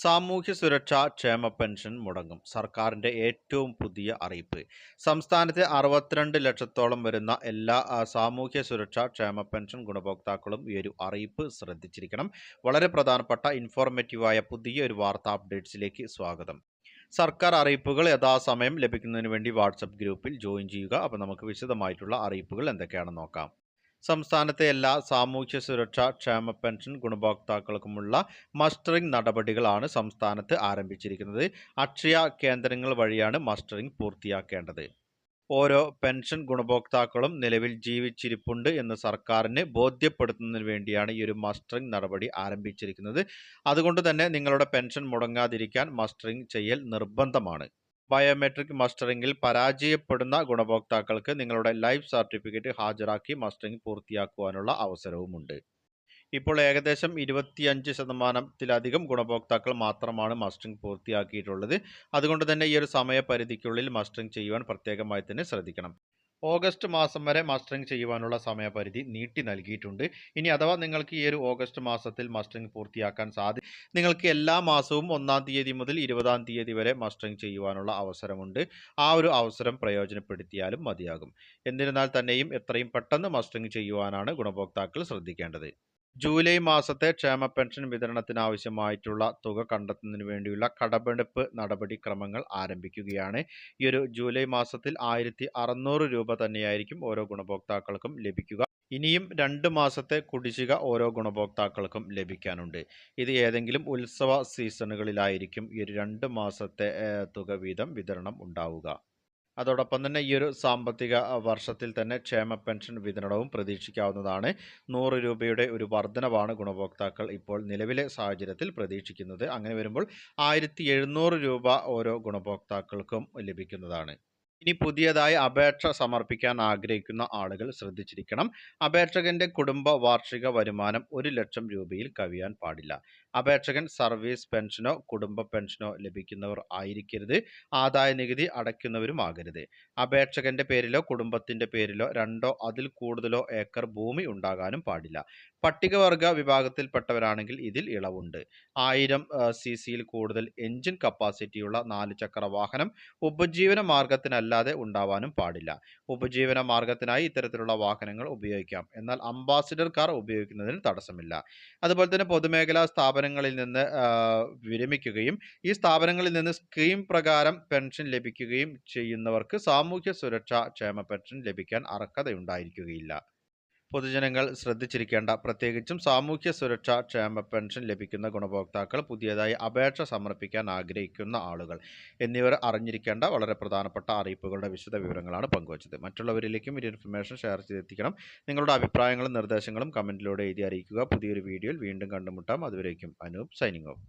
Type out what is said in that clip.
സാമൂഹ്യ സുരക്ഷാ ക്ഷേമ പെൻഷൻ മുടങ്ങും. സർക്കാരിന്റെ ഏറ്റവും പുതിയ അറിയിപ്പ്. സംസ്ഥാനത്തെ അറുപത്തിരണ്ട് ലക്ഷത്തോളം വരുന്ന എല്ലാ സാമൂഹ്യ സുരക്ഷാ ക്ഷേമ പെൻഷൻ ഗുണഭോക്താക്കളും ഈ ഒരു അറിയിപ്പ് ശ്രദ്ധിച്ചിരിക്കണം. വളരെ പ്രധാനപ്പെട്ട ഇൻഫോർമേറ്റീവായ പുതിയ ഒരു വാർത്താ അപ്ഡേറ്റ്സിലേക്ക് സ്വാഗതം. സർക്കാർ അറിയിപ്പുകൾ യഥാസമയം ലഭിക്കുന്നതിന് വേണ്ടി വാട്സപ്പ് ഗ്രൂപ്പിൽ ജോയിൻ ചെയ്യുക. അപ്പോൾ നമുക്ക് വിശദമായിട്ടുള്ള അറിയിപ്പുകൾ എന്തൊക്കെയാണെന്ന് നോക്കാം. സംസ്ഥാനത്തെ എല്ലാ സാമൂഹ്യ സുരക്ഷാ ക്ഷേമ പെൻഷൻ ഗുണഭോക്താക്കൾക്കുമുള്ള മസ്റ്ററിംഗ് നടപടികളാണ് സംസ്ഥാനത്ത് ആരംഭിച്ചിരിക്കുന്നത്. അക്ഷയ കേന്ദ്രങ്ങൾ വഴിയാണ് മസ്റ്ററിംഗ് പൂർത്തിയാക്കേണ്ടത്. ഓരോ പെൻഷൻ ഗുണഭോക്താക്കളും നിലവിൽ ജീവിച്ചിരിപ്പുണ്ട് എന്ന് സർക്കാരിന് ബോധ്യപ്പെടുത്തുന്നതിന് വേണ്ടിയാണ് ഈ ഒരു മസ്റ്ററിംഗ് നടപടി ആരംഭിച്ചിരിക്കുന്നത്. അതുകൊണ്ട് തന്നെ നിങ്ങളുടെ പെൻഷൻ മുടങ്ങാതിരിക്കാൻ മസ്റ്ററിംഗ് ചെയ്യൽ നിർബന്ധമാണ്. ബയോമെട്രിക് മസ്റ്ററിംഗിൽ പരാജയപ്പെടുന്ന ഗുണഭോക്താക്കൾക്ക് നിങ്ങളുടെ ലൈഫ് സർട്ടിഫിക്കറ്റ് ഹാജരാക്കി മസ്റ്ററിംഗ് പൂർത്തിയാക്കുവാനുള്ള അവസരവുമുണ്ട്. ഇപ്പോൾ ഏകദേശം ഇരുപത്തിയഞ്ച് ശതമാനത്തിലധികം ഗുണഭോക്താക്കൾ മാത്രമാണ് മസ്റ്ററിംഗ് പൂർത്തിയാക്കിയിട്ടുള്ളത്. അതുകൊണ്ട് തന്നെ ഈ ഒരു സമയപരിധിക്കുള്ളിൽ മസ്റ്ററിംഗ് ചെയ്യുവാൻ പ്രത്യേകമായി തന്നെ ശ്രദ്ധിക്കണം. ഓഗസ്റ്റ് മാസം വരെ മസ്റ്ററിംഗ് ചെയ്യുവാനുള്ള സമയപരിധി നീട്ടി നൽകിയിട്ടുണ്ട്. ഇനി അഥവാ നിങ്ങൾക്ക് ഈ ഒരു ഓഗസ്റ്റ് മാസത്തിൽ മസ്റ്ററിംഗ് പൂർത്തിയാക്കാൻ സാധി നിങ്ങൾക്ക് എല്ലാ മാസവും ഒന്നാം തീയതി മുതൽ ഇരുപതാം തീയതി വരെ മസ്റ്ററിംഗ് ചെയ്യുവാനുള്ള അവസരമുണ്ട്. ആ ഒരു അവസരം പ്രയോജനപ്പെടുത്തിയാലും മതിയാകും. എന്നിരുന്നാൽ തന്നെയും എത്രയും പെട്ടെന്ന് മസ്റ്ററിംഗ് ചെയ്യുവാനാണ് ഗുണഭോക്താക്കൾ ശ്രദ്ധിക്കേണ്ടത്. ജൂലൈ മാസത്തെ ക്ഷേമ പെൻഷൻ വിതരണത്തിനാവശ്യമായിട്ടുള്ള തുക കണ്ടെത്തുന്നതിന് വേണ്ടിയുള്ള കടമെടുപ്പ് നടപടിക്രമങ്ങൾ ആരംഭിക്കുകയാണ്. ഈ ഒരു ജൂലൈ മാസത്തിൽ ആയിരത്തി അറുന്നൂറ് രൂപ തന്നെയായിരിക്കും ഓരോ ഗുണഭോക്താക്കൾക്കും ലഭിക്കുക. ഇനിയും രണ്ട് മാസത്തെ കുടിശ്ശിക ഓരോ ഗുണഭോക്താക്കൾക്കും ലഭിക്കാനുണ്ട്. ഇത് ഏതെങ്കിലും ഉത്സവ സീസണുകളിലായിരിക്കും ഈ രണ്ട് മാസത്തെ തുക വീതം വിതരണം ഉണ്ടാവുക. അതോടൊപ്പം തന്നെ ഈ ഒരു സാമ്പത്തിക വർഷത്തിൽ തന്നെ ക്ഷേമ പെൻഷൻ വിതരണവും പ്രതീക്ഷിക്കാവുന്നതാണ്. നൂറ് രൂപയുടെ ഒരു വർധനവാണ് ഗുണഭോക്താക്കൾ ഇപ്പോൾ നിലവിലെ സാഹചര്യത്തിൽ പ്രതീക്ഷിക്കുന്നത്. അങ്ങനെ വരുമ്പോൾ ആയിരത്തി രൂപ ഓരോ ഗുണഭോക്താക്കൾക്കും ലഭിക്കുന്നതാണ്. ഇനി പുതിയതായി അപേക്ഷ സമർപ്പിക്കാൻ ആഗ്രഹിക്കുന്ന ആളുകൾ ശ്രദ്ധിച്ചിരിക്കണം. അപേക്ഷകന്റെ കുടുംബ വാർഷിക വരുമാനം ഒരു ലക്ഷം രൂപയിൽ കവിയാൻ പാടില്ല. അപേക്ഷകൻ സർവീസ് പെൻഷനോ കുടുംബ പെൻഷനോ ലഭിക്കുന്നവർ ആയിരിക്കരുത്. ആദായ നികുതി അടയ്ക്കുന്നവരുമാകരുത് അപേക്ഷകന്റെ പേരിലോ കുടുംബത്തിന്റെ പേരിലോ രണ്ടോ അതിൽ കൂടുതലോ ഏക്കർ ഭൂമി ഉണ്ടാകാനും പാടില്ല. പട്ടികവർഗ വിഭാഗത്തിൽപ്പെട്ടവരാണെങ്കിൽ ഇതിൽ ഇളവുണ്ട്. ആയിരം സി സിയിൽ കൂടുതൽ എഞ്ചിൻ കപ്പാസിറ്റിയുള്ള നാല് ചക്ര വാഹനം ഉപജീവന മാർഗത്തിനല്ലാതെ ഉണ്ടാവാനും പാടില്ല. ഉപജീവന മാർഗത്തിനായി ഇത്തരത്തിലുള്ള വാഹനങ്ങൾ ഉപയോഗിക്കാം. എന്നാൽ അംബാസിഡർ കാർ ഉപയോഗിക്കുന്നതിന് തടസ്സമില്ല. അതുപോലെ തന്നെ പൊതുമേഖലാ സ്ഥാപനങ്ങളിൽ നിന്ന് വിരമിക്കുകയും ഈ സ്ഥാപനങ്ങളിൽ നിന്ന് സ്കീം പ്രകാരം പെൻഷൻ ലഭിക്കുകയും ചെയ്യുന്നവർക്ക് സാമൂഹ്യ സുരക്ഷാ ക്ഷേമ പെൻഷൻ ലഭിക്കാൻ അർഹതയുണ്ടായിരിക്കുകയില്ല. പൊതുജനങ്ങൾ ശ്രദ്ധിച്ചിരിക്കേണ്ട പ്രത്യേകിച്ചും സാമൂഹ്യ സുരക്ഷാ ക്ഷേമ പെൻഷൻ ലഭിക്കുന്ന ഗുണഭോക്താക്കൾ പുതിയതായി അപേക്ഷ സമർപ്പിക്കാൻ ആഗ്രഹിക്കുന്ന ആളുകൾ എന്നിവർ അറിഞ്ഞിരിക്കേണ്ട വളരെ പ്രധാനപ്പെട്ട അറിയിപ്പുകളുടെ വിശദ വിവരങ്ങളാണ് പങ്കുവച്ചത്. മറ്റുള്ളവരിലേക്കും ഈ ഇൻഫർമേഷൻ ഷെയർ ചെയ്തെത്തിക്കണം. നിങ്ങളുടെ അഭിപ്രായങ്ങളും നിർദ്ദേശങ്ങളും കമന്റിലൂടെ എഴുതി അറിയിക്കുക. പുതിയൊരു വീഡിയോയിൽ വീണ്ടും കണ്ടുമുട്ടാം. അതുവരേക്കും അനൂപ് സൈനിങ് ഓഫ്.